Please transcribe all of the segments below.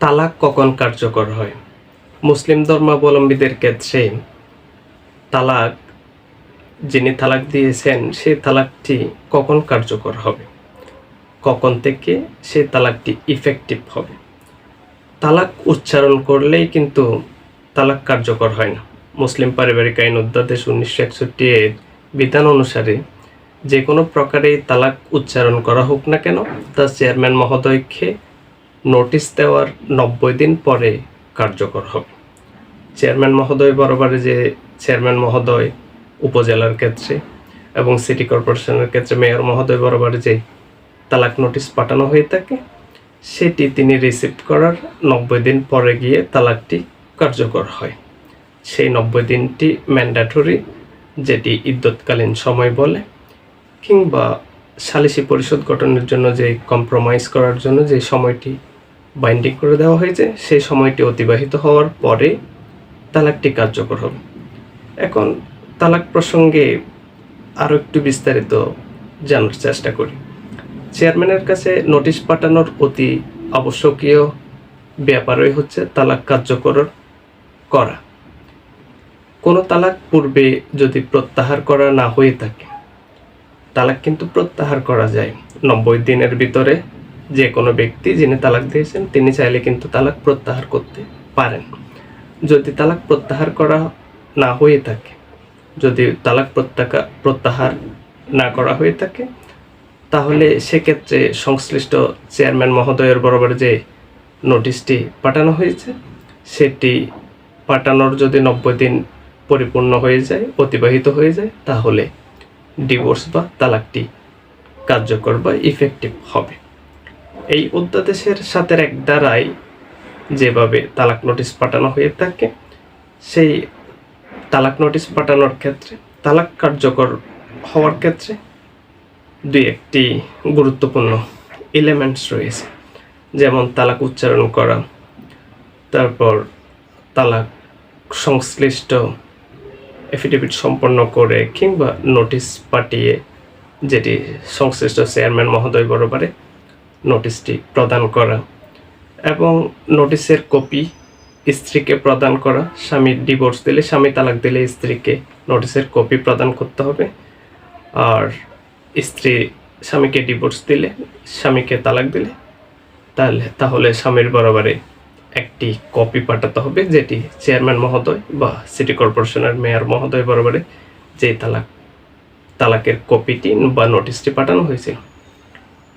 তালাক কখন কার্যকর হয়? মুসলিম ধর্মাবলম্বীদের ক্ষেত্রে তালাক, যিনি তালাক দিয়েছেন, সেই তালাকটি কখন কার্যকর হবে? কখন থেকে সেই তালাকটি ইফেক্টিভ হবে? তালাক উচ্চারণ করলেই কিন্তু তালাক কার্যকর হয় না। মুসলিম পারিবারিক আইন অধ্যাদেশ উনিশশো একষট্টি এর বিধান অনুসারে যে কোনো প্রকারেই তালাক উচ্চারণ করা হোক না কেন তা চেয়ারম্যান মহোদয়কে নোটিশ দেওয়ার নব্বই দিন পরে কার্যকর হবে। চেয়ারম্যান মহোদয় বরাবরে যে চেয়ারম্যান মহোদয় উপজেলার ক্ষেত্রে এবং সিটি কর্পোরেশনের ক্ষেত্রে মেয়র মহোদয় বরাবরে যে তালাক নোটিশ পাঠানো হয়ে থাকে, সেটি তিনি রিসিভ করার নব্বই দিন পরে গিয়ে তালাকটি কার্যকর হয়। সেই নব্বই দিনটি ম্যান্ডাটরি যেটি ইদ্যৎকালীন সময় বলে, কিংবা সালিসি পরিষদ গঠনের জন্য যে কম্প্রোমাইজ করার জন্য যে সময়টি বাইন্ডিং করে দেওয়া হয়েছে। সেই সময়টি অতিবাহিত হওয়ার পরে তালাকটি কার্যকর হবে। এখন তালাক প্রসঙ্গে আরও একটু বিস্তারিত জানার চেষ্টা করি। চেয়ারম্যানের কাছে নোটিশ পাঠানোর অতি আবশ্যকীয় ব্যাপারই হচ্ছে তালাক কার্যকর করা। কোনো তালাক পূর্বে যদি প্রত্যাহার করা না হয়ে থাকে, তালাক কিন্তু প্রত্যাহার করা যায়। নব্বই দিনের ভিতরে যে কোনো ব্যক্তি যিনি তালাক দিয়েছেন, তিনি চাইলে কিন্তু তালাক প্রত্যাহার করতে পারেন। যদি তালাক প্রত্যাহার করা না হয়ে থাকে, যদি তালাক প্রত্যাকা, প্রত্যাহার না করা হয়ে থাকে, তাহলে সেক্ষেত্রে সংশ্লিষ্ট চেয়ারম্যান মহোদয়ের বরাবর যে নোটিশটি পাঠানো হয়েছে, সেটি পাঠানোর যদি নব্বই দিন পরিপূর্ণ হয়ে যায়, অতিবাহিত হয়ে যায়, তাহলে ডিভোর্স বা তালাকটি কার্যকর বা ইফেক্টিভ হবে। এই অধ্যাদেশের সাথে এক দ্বারাই যেভাবে তালাক নোটিশ পাঠানো হয়ে থাকে, সেই তালাক নোটিশ পাঠানোর ক্ষেত্রে, তালাক কার্যকর হওয়ার ক্ষেত্রে দুই একটি গুরুত্বপূর্ণ এলিমেন্টস রয়েছে। যেমন তালাক উচ্চারণ করা, তারপর তালাক সংশ্লিষ্ট এফিডেভিট সম্পন্ন করে কিংবা নোটিশ পাঠিয়ে, যেটি সংশ্লিষ্ট চেয়ারম্যান মহোদয় বরাবরে নোটিশটি প্রদান করা এবং নোটিশের কপি স্ত্রীকে প্রদান করা স্বামীর ডিভোর্স দিলে, স্বামী তালাক দিলে স্ত্রীকে নোটিশের কপি প্রদান করতে হবে। আর স্ত্রী স্বামীকে ডিভোর্স দিলে, স্বামীকে তালাক দিলে, তাহলে তাহলে স্বামীর বরাবরে একটি কপি পাঠাতে হবে, যেটি চেয়ারম্যান মহোদয় বা সিটি কর্পোরেশনের মেয়র মহোদয় বরাবরে যে তালাক, তালাকের কপিটি বা নোটিশটি পাঠানো হয়েছিল।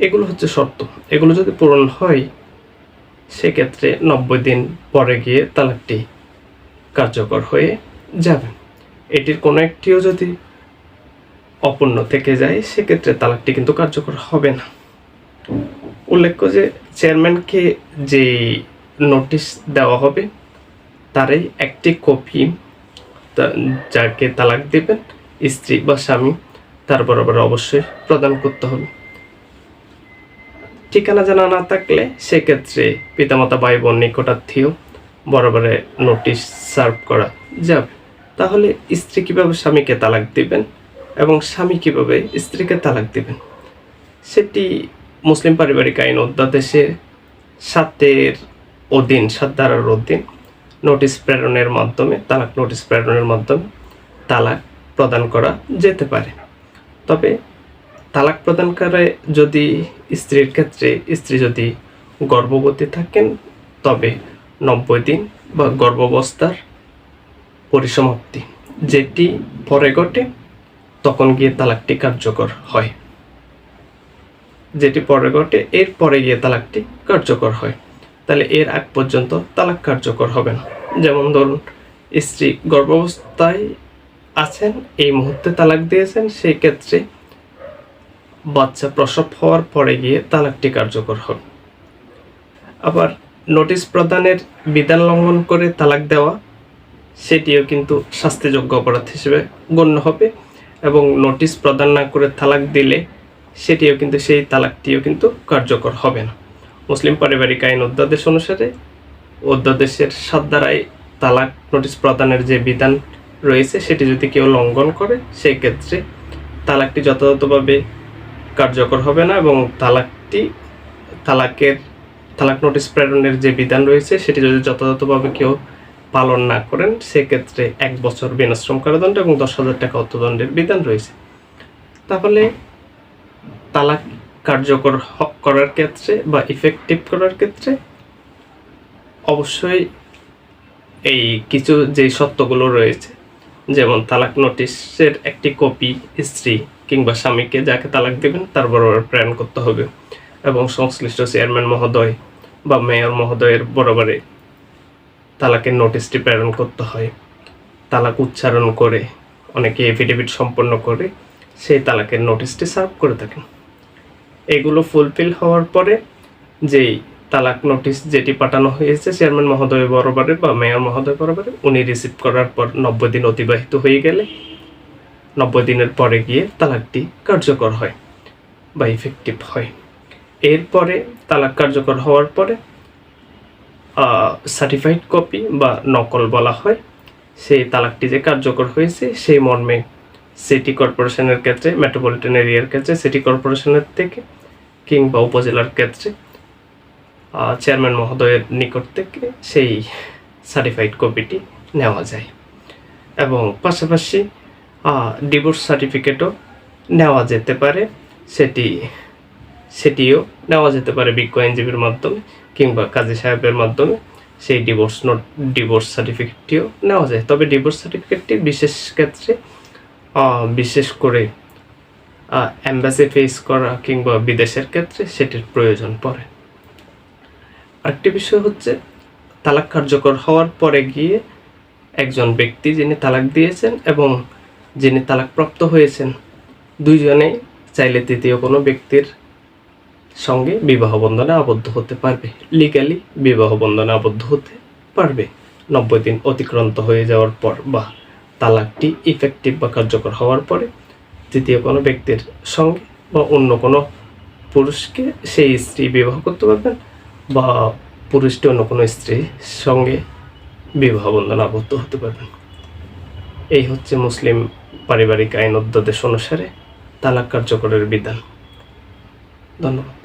এগুলো হচ্ছে শর্ত। এগুলো যদি পূরণ হয়, সেক্ষেত্রে নব্বই দিন পরে গিয়ে তালাকটি কার্যকর হয়ে যাবে। এটির কোনো একটিও যদি অপূর্ণ থেকে যায়, সেক্ষেত্রে তালাকটি কিন্তু কার্যকর হবে না। উল্লেখ্য যে চেয়ারম্যানকে যে নোটিশ দেওয়া হবে, তারই একটি কপি যাকে তালাক দেবেন, স্ত্রী বা স্বামী, তার বরাবর অবশ্যই প্রদান করতে হবে। ঠিকানা জানা না থাকলে সেক্ষেত্রে পিতামাতা ভাই বোন নিকটাত্মীয় বরাবরে নোটিশ সার্ভ করা যাবে। তাহলে স্ত্রী কীভাবে স্বামীকে তালাক দিবেন এবং স্বামী কীভাবে স্ত্রীকে তালাক দিবেন? সেটি মুসলিম পারিবারিক আইন অধ্যাদেশে সাতের অধীন, সাত ধারার অধীন নোটিশ প্রেরণের মাধ্যমে, তালাক নোটিশ প্রেরণের মাধ্যমে তালাক প্রদান করা যেতে পারে। তবে তালাক প্রদান করে যদি স্ত্রীর ক্ষেত্রে স্ত্রী যদি গর্ভবতী থাকেন, তবে নব্বই দিন বা গর্ভাবস্থার পরিসমাপ্তি যেটি পরে ঘটে, তখন গিয়ে তালাকটি কার্যকর হয়। যেটি পরে ঘটে এর পরে গিয়ে তালাকটি কার্যকর হয়। তাহলে এর আগ পর্যন্ত তালাক কার্যকর হবে না। যেমন ধরুন, স্ত্রী গর্ভাবস্থায় আছেন, এই মুহূর্তে তালাক দিয়েছেন, সেই ক্ষেত্রে বাচ্চা প্রসব হওয়ার পরে গিয়ে তালাকটি কার্যকর হবে আবার নোটিশ প্রদানের বিধান লঙ্ঘন করে তালাক দেওয়া, সেটিও কিন্তু শাস্তিযোগ্য অপরাধ হিসেবে গণ্য হবে এবং নোটিশ প্রদান না করে তালাক দিলে সেটিও কিন্তু সেই তালাকটিও কিন্তু কার্যকর হবে না। মুসলিম পারিবারিক আইন অধ্যাদেশ অনুসারে অধ্যাদেশের সাত দ্বারাই তালাক, নোটিশ প্রদানের যে বিধান রয়েছে সেটি যদি কেউ লঙ্ঘন করে সেই ক্ষেত্রে তালাকটি যথাযথভাবে কার্যকর হবে না এবং তালাকটি, তালাকের, তালাক নোটিশ প্রেরণের যে বিধান রয়েছে, সেটি যদি যথাযথভাবে কেউ পালন না করেন, সেক্ষেত্রে এক বছর বিনাশ্রম কারাদণ্ড এবং দশ হাজার টাকা অর্থদণ্ডের বিধান রয়েছে। তাহলে তালাক কার্যকর করার ক্ষেত্রে বা ইফেক্টিভ করার ক্ষেত্রে অবশ্যই এই কিছু যে সত্যগুলো রয়েছে যেমন তালাক নোটিশের একটি কপি স্ত্রী কিংবা স্বামীকে যাকে তালাক দেবেন, তার বরাবর প্রেরণ করতে হবে। এবং সংশ্লিষ্ট চেয়ারম্যান মহোদয় বা মেয়র মহোদয়ের বরাবরে তালাকের নোটিশটি প্রেরণ করতে হয়। তালাক উচ্চারণ করে, অনেকে এফিডেভিট সম্পন্ন করে, সেই তালাকের নোটিশটি সার্ভ করে থাকেন। এগুলো ফুলফিল হওয়ার পরে যেই তালাক নোটিশ যেটি পাঠানো হয়েছে চেয়ারম্যান মহোদয় বরাবরে বা মেয়র মহোদয় বরাবরে উনি রিসিভ করার পর নব্বই দিন অতিবাহিত হয়ে গেলে নব্বই দিনের পরে গিয়ে তালাকটি কার্যকর হয়, বা ইফেক্টিভ হয়। এরপরে তালাক কার্যকর হওয়ার পরে সার্টিফাইড কপি বা নকল বলা হয়, সেই তালাকটি যে কার্যকর হয়েছে, সেই মর্মে সিটি কর্পোরেশনের ক্ষেত্রে মেট্রোপলিটন এরিয়ার ক্ষেত্রে সিটি কর্পোরেশনের থেকে কিংবা উপজেলার ক্ষেত্রে চেয়ারম্যান মহোদয়ের নিকট থেকে সেই সার্টিফাইড কপিটি নেওয়া যায়। এবং পাশাপাশি ডিভোর্স সার্টিফিকেটও নেওয়া যেতে পারে। সেটি, সেটিও নেওয়া যেতে পারে বিজ্ঞ আইনজীবীর মাধ্যমে কিংবা কাজী সাহেবের মাধ্যমে। সেই ডিভোর্স নোট ডিভোর্স সার্টিফিকেটটিও নেওয়া যায়। তবে ডিভোর্স সার্টিফিকেটটি বিশেষ ক্ষেত্রে বিশেষ করে অ্যাম্বাসি ফেস করা কিংবা বিদেশের ক্ষেত্রে সেটির প্রয়োজন পড়ে। আরেকটি বিষয় হচ্ছে, তালাক কার্যকর হওয়ার পরে গিয়ে একজন ব্যক্তি যিনি তালাক দিয়েছেন এবং যিনি তালাকপ্রাপ্ত হয়েছেন, দুইজনেই চাইলে তৃতীয় কোনো ব্যক্তির সঙ্গে বিবাহ বন্ধনে আবদ্ধ হতে পারবে। লিগালি বিবাহ বন্ধনে আবদ্ধ হতে পারবে। নব্বই দিন অতিক্রান্ত হয়ে যাওয়ার পর বা তালাকটি ইফেক্টিভ বা কার্যকর হওয়ার পরে তৃতীয় কোনো ব্যক্তির সঙ্গে বা অন্য কোনো পুরুষকে সেই স্ত্রী বিবাহ করতে পারবেন। বা পুরুষটি অন্য কোনো স্ত্রীর সঙ্গে বিবাহ বন্ধন আবদ্ধ হতে পারবেন। এই হচ্ছে মুসলিম পারিবারিক আইন অধ্যাদেশ অনুসারে তালাক কার্যকরের বিধান। ধন্যবাদ